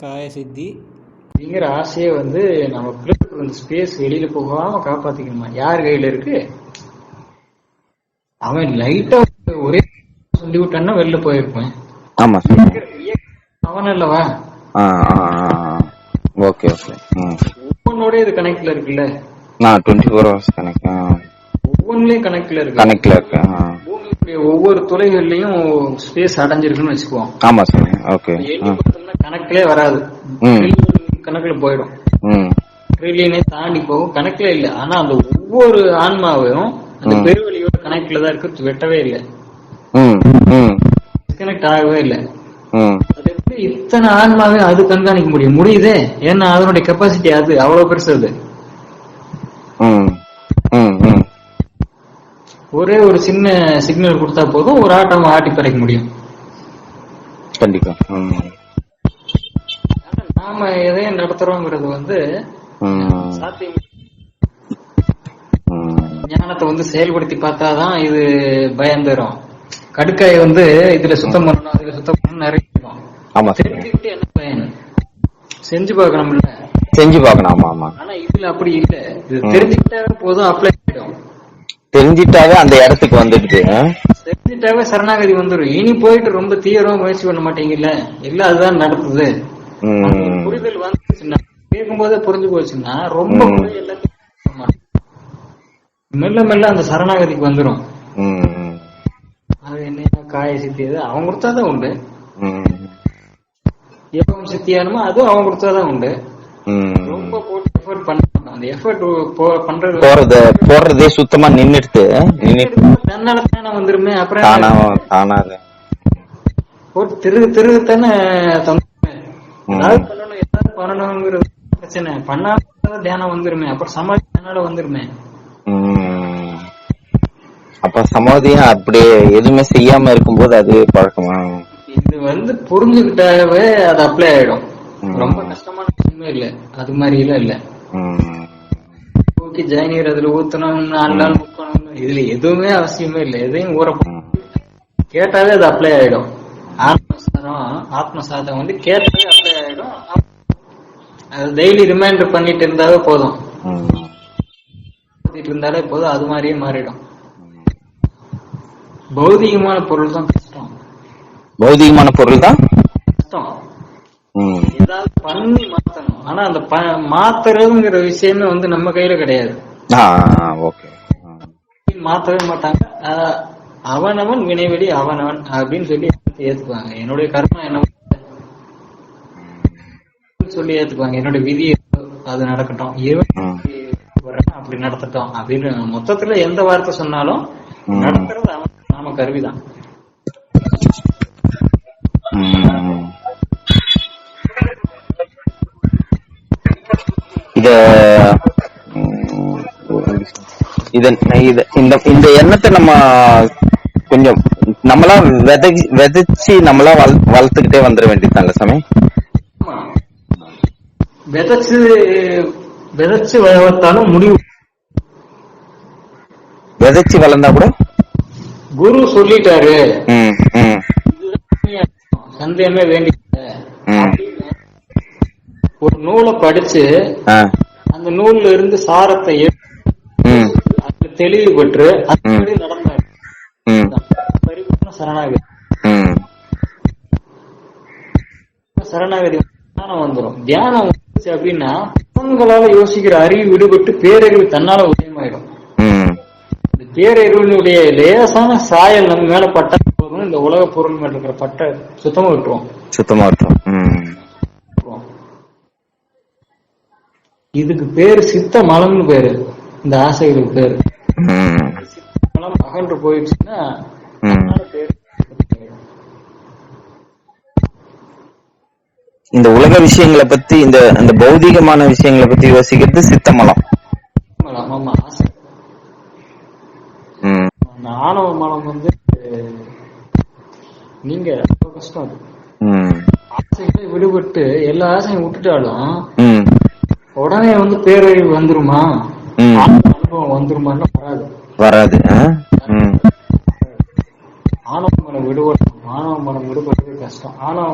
காய சித்தி. அப்படிங்கிற ஆசையை வந்து நம்ம அந்த ஸ்பேஸ் வெளியில போகாம காப்பாத்திக்கணுமா? யார் கையில இருக்கு? அவன் லைட்டா ஒரே சொல்லி விட்டான்னா வெளில போயிருப்பேன். ஆமா அவன் அல்லவா? ஆ ஓகே ஓகே. ம். ஒவ்வொன்னோட இது கனெக்ட்ல இருக்குல்ல? நான் டுவெண்ட்டி ஃபோர் ஹவர்ஸ் கனெக்ட் ஒவ்வொன்றுலயும் கனெக்ட்ல இருக்கு. கனெக்ட்ல இருக்கேன் ஆ. பூமியுடைய ஒவ்வொரு துளைகள்லயும் ஸ்பேஸ் அடைஞ்சிருக்குன்னு வச்சுக்குவோம். ஆமா சார் ஓகே. கணக்கிலே வராது. கணக்குல போயிடும். ட்ரில்லியனே தாண்டி போகும் கணக்குல இல்ல. ஆனா அந்த ஒவ்வொரு ஆன்மாவையும் அந்த ம். பெருவெளியோட கணக்குல தான் இருக்கு வெட்டவே இல்லை. டிஸ்கனெக்ட் ஆகவே இல்லை. அது எப்படி இத்தனை ஆன்மாவே அது கண்காணிக்க முடியும்? முடியுதே? ஏன்னா அதனுடைய கெப்பாசிட்டி அது அவ்வளவு பெருசு அது. ஒரே ஒரு சின்ன சிக்னல் கொடுத்தா போதும் ஒரு ஆட்டம் ஆட்டி பறைக்க முடியும். கண்டிப்பா. நாம எதையும் நடத்துறோங்கிறது வந்து சாத்தியம். ஞானத்தை வந்து செயல்படுத்தி பார்த்தாதான் இது பயம் தரும். கடுக்காயை வந்து இதுல சுத்தம் பண்ணணும் அதுல சுத்தம் பண்ணணும் நிறைய. ஆமா தெரிஞ்சுக்கிட்டு என்ன பயன்? செஞ்சு பார்க்கணும்ல. செஞ்சு பார்க்கணும் ஆமா ஆமா. ஆனா இதுல அப்படி இல்ல. இது. தெரிஞ்சுக்கிட்டாவே போதும் அப்ளை ஆயிடும். தெரிஞ்சிட்டாவே அந்த இடத்துக்கு வந்துடுது ஆ? தெரிஞ்சுட்டாவே சரணாகதி வந்துடும் இனி போயிட்டு ரொம்ப தீவிரமா முயற்சி பண்ண மாட்டீங்கல்ல? எல்லாம் அதுதான் நடக்குது புரிதல் வந்துச்சுன்னா கேட்கும் போதே புரிஞ்சு போச்சுன்னா ரொம்ப. மெல்ல மெல்ல அந்த சரணாகதிக்கு வந்துடும் அது என்ன காய சித்தியது அவங்க கொடுத்தாதான் உண்டு. எப்பவும் சித்தியானுமோ அதுவும் அவங்க கொடுத்தாதான் உண்டு. ரொம்ப போட்டு எஃபர்ட் பண்ண மாட்டோம் அந்த எஃபர்ட் பண்றது போறது போடுறதே சுத்தமா நின்னுட்டு தன்னால தானே வந்துருமே அப்புறம் தானா என்ன? தானாக போட்டு ஏதாவது பண்ணணும் ஏதாவது பண்ணணுங்கிறது பிரச்சனை. பண்ணாத தியானம் வந்துருமே. அப்புறம் சமாதி வந்துருமே. அப்ப சமாதியும் அப்படியே எதுவுமே செய்யாம இருக்கும்போது அது பழக்கமா? இது வந்து புரிஞ்சுக்கிட்டாவே அது அப்ளை ஆயிடும். ரொம்ப கஷ்டமான விஷயமே இல்ல. அது மாதிரி எல்லாம் இல்ல. ஊக்கி ஜெயநீர் அதுல ஊத்தணும் முக்கணும் இதுல எதுவுமே அவசியமே இல்ல. எதையும் ஊற. கேட்டாவே அது அப்ளை ஆயிடும். ஆத்மசாரம் ஆத்மசாதம் வந்து கேட்டாவே அது டெய்லி ரிமைண்டர் பண்ணிட்டு இருந்தாவே போதும். இருந்தாலே போதும் அது மாதிரியே மாறிடும். பௌதிகமான பொருள் தான் கஷ்டம். பௌதிகமான பொருள் தான்? கஷ்டம். ஏதாவது பண்ணி மாத்தணும். ஆனா அந்த மாத்துறதுங்கிற விஷயமே வந்து நம்ம கையில கிடையாது. மாத்தவே மாட்டாங்க. அவனவன் வினைவெளி அவனவன் அப்படின்னு சொல்லி ஏத்துக்குவாங்க. என்னுடைய கர்மம் என்ன சொல்லி ஏத்துக்குவாங்க என்னுடைய விதி அது நடக்கட்டும் அப்படி நடத்தட்டும் அப்படின்னு மொத்தத்துல எந்த வார்த்தை சொன்னாலும். நடத்துறது நாம கருவிதான். இத இந்த இந்த எண்ணத்தை நம்ம கொஞ்சம் நம்மளா விதை விதைச்சு நம்மளா வள- வளர்த்துக்கிட்டே வந்துட வேண்டியதுதான்ல சாமி. விதைச்சு விதைச்சு வளர்த்தாலும் முடிவு. விதைச்சு வளர்ந்தா கூட? குரு சொல்லிட்டாரு. சந்தேகமே வேண்டிய ம். ஒரு நூலை படிச்சு அந்த நூல்ல இருந்து சாரத்தை எடுத்து ம், அதுல தெளிவு பெற்று அதுபடி நடந்தாரு? பரிபூர்ண சரணாகதி. சரணாகதி தியானம் வந்துடும் தியானம் வந்துச்சு அப்படின்னா புலன்களால யோசிக்கிற அறிவு விடுபட்டு பேரறிவு தன்னால உதயமாயிடும். இந்த பேரறிவினுடைய லேசான சாயல் நம்ம மேல பட்டா போதும் இந்த உலக பொருள் மேல இருக்கிற பட்டை சுத்தமா விட்டுருவோம் சுத்தமா இருக்கும் ம், விட்டுருவோம். இதுக்கு பேரு சித்த மலம்னு பேரு. இந்த ஆசைகளுக்கு பேரு. சித்த மலம் அகன்று போயிடுச்சுன்னா பேரு இந்த உலக விஷயங்களை பத்தி இந்த இந்த பௌதிகமான விஷயங்களை பத்தி யோசிக்கிறது சித்தமலம். அந்த ஆணவ மலம் வந்து நீங்க ரொம்ப கஷ்டம் அது. ஆசைகளை விடுபட்டு எல்லா ஆசையும் விட்டுட்டாலும் உடனே வந்து பேரழிவு வந்துருமா? அனுபவம் வந்துருமான்னு வராது. வராது ஆணவ மனம் விடுபடும் ஆணவ மனம் விடுபடுறது கஷ்டம். ஆணவ